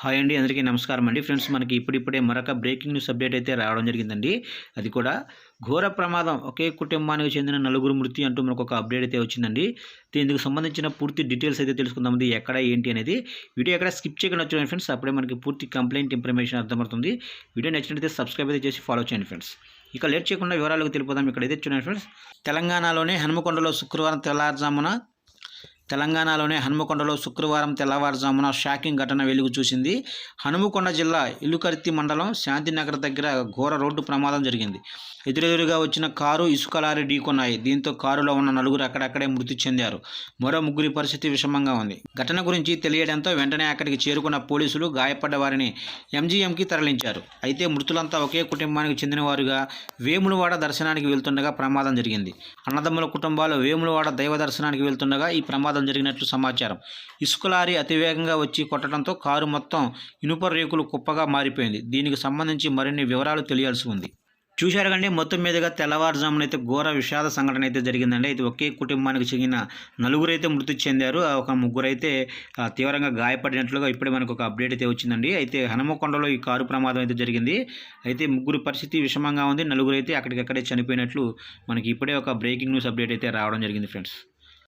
Hi అండి అందరికీ నమస్కారం అండి. ఫ్రెండ్స్ మనకి ఇప్పుడిప్పుడే మరొక బ్రేకింగ్ న్యూస్ అప్డేట్ అయితే రావడం జరిగిందండి. అది కూడా ఘోర ప్రమాదం ఒకే కుటుంబానికి చెందిన నలుగురు మృతి అంటూ మనకు ఒక అప్డేట్ అయితే వచ్చిందండి. దీనికి సంబంధించిన పూర్తి డీటెయిల్స్ అయితే తెలుసుకుందాం ఎక్కడ ఏంటి అనేది. వీడియో ఎక్కడ స్కిప్ చేయకుండా చూడండి ఫ్రెండ్స్ అప్పుడే మనకి పూర్తి కంప్లైంట్ ఇన్ఫర్మేషన్ అర్థమవుతుంది. వీడియో నచ్చినట్లయితే సబ్స్క్రైబ్ అయితే చేసి ఫాలో చేయండి ఫ్రెండ్స్. ఇక లేట్ చేయకుండా వివరాలకు తెలిపోదాం. ఇక్కడైతే చూడండి ఫ్రెండ్స్ తెలంగాణలోనే హనుమకొండలో శుక్రవారం తెల్లారుజామున తెలంగాణలోనే హనుమకొండలో శుక్రవారం తెల్లవారుజామున షాకింగ్ ఘటన వెలుగు చూసింది. హనుమకొండ జిల్లా ఇల్లుకర్తి మండలం శాంతినగర్ దగ్గర ఘోర రోడ్డు ప్రమాదం జరిగింది. ఎదురెదురుగా వచ్చిన కారు ఇసుక లారీ ఢీకొన్నాయి. దీంతో కారులో ఉన్న నలుగురు అక్కడక్కడే మృతి చెందారు. మరో ముగ్గురి పరిస్థితి విషమంగా ఉంది. ఘటన గురించి తెలియడంతో వెంటనే అక్కడికి చేరుకున్న పోలీసులు గాయపడ్డ వారిని ఎంజీఎంకి తరలించారు. అయితే మృతులంతా ఒకే కుటుంబానికి చెందినవారుగా వేములవాడ దర్శనానికి వెళ్తుండగా ప్రమాదం జరిగింది. అన్నదమ్ముల కుటుంబాలు వేములవాడ దైవ దర్శనానికి వెళ్తుండగా ఈ ప్రమాదం జరిగినట్లు సమాచారం. ఇసుక లారీ అతివేగంగా వచ్చి కొట్టడంతో కారు మొత్తం ఇనుప రేకులు కుప్పగా మారిపోయింది. దీనికి సంబంధించి మరిన్ని వివరాలు తెలియాల్సి ఉంది. చూశారు కండి మొత్తం మీదుగా తెల్లవారుజామున అయితే ఘోర విషాద సంఘటన అయితే జరిగిందండి. అయితే ఒకే కుటుంబానికి చెందిన నలుగురు అయితే మృతి చెందారు. ఒక ముగ్గురు అయితే తీవ్రంగా గాయపడినట్లుగా ఇప్పుడే మనకు ఒక అప్డేట్ అయితే వచ్చిందండి. అయితే హనుమకొండలో ఈ కారు ప్రమాదం అయితే జరిగింది. అయితే ముగ్గురు పరిస్థితి విషమంగా ఉంది. నలుగురు అయితే అక్కడికక్కడే చనిపోయినట్లు మనకి ఇప్పుడే ఒక బ్రేకింగ్ న్యూస్ అప్డేట్ అయితే రావడం జరిగింది ఫ్రెండ్స్.